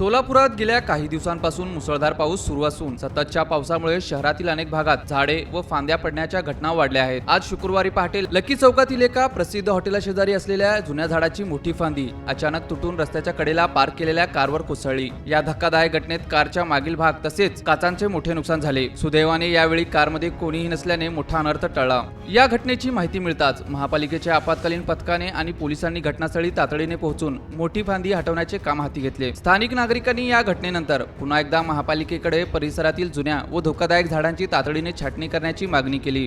सोलापुरात गेल्या काही दिवसांपासून मुसळधार पाऊस सुरू असून सततच्या पावसामुळे शहरातील अनेक भागात झाडे व फांद्या पडण्याच्या घटना वाढल्या आहेत. आज शुक्रवारी पहाटे लकी चौकातील एका प्रसिद्ध हॉटेला शेजारी असलेल्या जुन्या झाडाची मोठी फांदी अचानक तुटून रस्त्याच्या कडेला पार्क केलेल्या कारवर कोसळली. या धक्कादायक घटनेत कारच्या मागील भाग तसेच काचांचे मोठे नुकसान झाले. सुदैवाने यावेळी कारमध्ये कोणीही नसल्याने मोठा अनर्थ टळला. या घटनेची माहिती मिळताच महापालिकेच्या आपत्कालीन पथकाने आणि पोलिसांनी घटनास्थळी तातडीने पोहोचून मोठी फांदी हटवण्याचे काम हाती घेतले. स्थानिक नागरिकांनी या घटनेनंतर पुन्हा एकदा महापालिकेकडे परिसरातील जुन्या व धोकादायक झाडांची तातडीने छाटणी करण्याची मागणी केली.